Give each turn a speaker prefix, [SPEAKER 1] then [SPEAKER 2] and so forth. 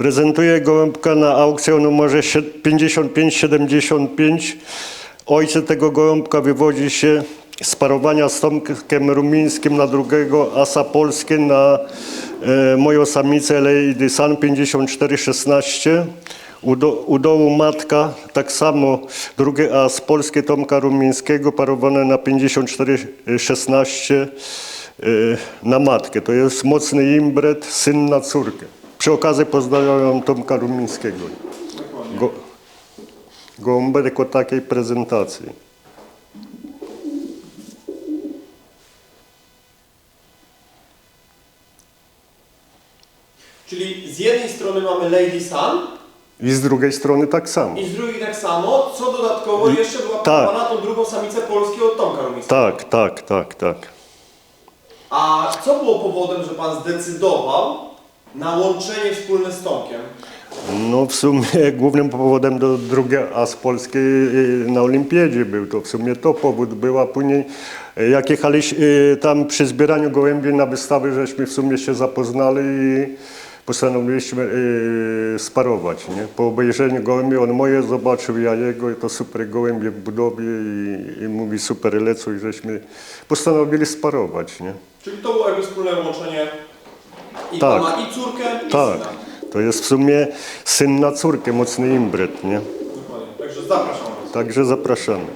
[SPEAKER 1] Prezentuję gołąbka na aukcji o numerze sie- 5575. Ojciec tego gołąbka wywodzi się z parowania z Tomkiem Rumińskim na drugiego asa polskie na e, moją samicę Lady Sun 5416. U, do, u dołu matka, tak samo drugi as polskie Tomka Rumińskiego parowane na 5416 e, na matkę. To jest mocny imbret, syn na córkę. Przy okazji pozdrawiam Tomka Rumińskiego. Go, gołąbek o takiej prezentacji.
[SPEAKER 2] Czyli z jednej strony mamy Lady Sun
[SPEAKER 1] I z drugiej strony tak samo.
[SPEAKER 2] i z drugiej tak samo, co dodatkowo jeszcze była
[SPEAKER 1] tak.
[SPEAKER 2] tą drugą samicę polskiego od Tomka Rumińskiego.
[SPEAKER 1] Tak, tak, tak, tak.
[SPEAKER 2] A co było powodem, że Pan zdecydował na łączenie wspólne z Tomkiem?
[SPEAKER 1] No w sumie głównym powodem do drugiego as polskiej y, na olimpiadzie był. To w sumie to powód był, a później y, jak jechaliśmy y, tam przy zbieraniu gołębi na wystawy, żeśmy w sumie się zapoznali i postanowiliśmy sparować. Nie? Po obejrzeniu gołębi on moje zobaczył, ja jego i to super gołębie w budowie i, i mówi super lecą i żeśmy postanowili sparować. Nie?
[SPEAKER 2] Czyli to było jakby wspólne łączenie i
[SPEAKER 1] Tak.
[SPEAKER 2] Pana i córkę i
[SPEAKER 1] Tak,
[SPEAKER 2] syna.
[SPEAKER 1] to jest w sumie syn na córkę, mocny imbret. Nie?
[SPEAKER 2] Dokładnie. Także zapraszam Was.
[SPEAKER 1] Także zapraszamy.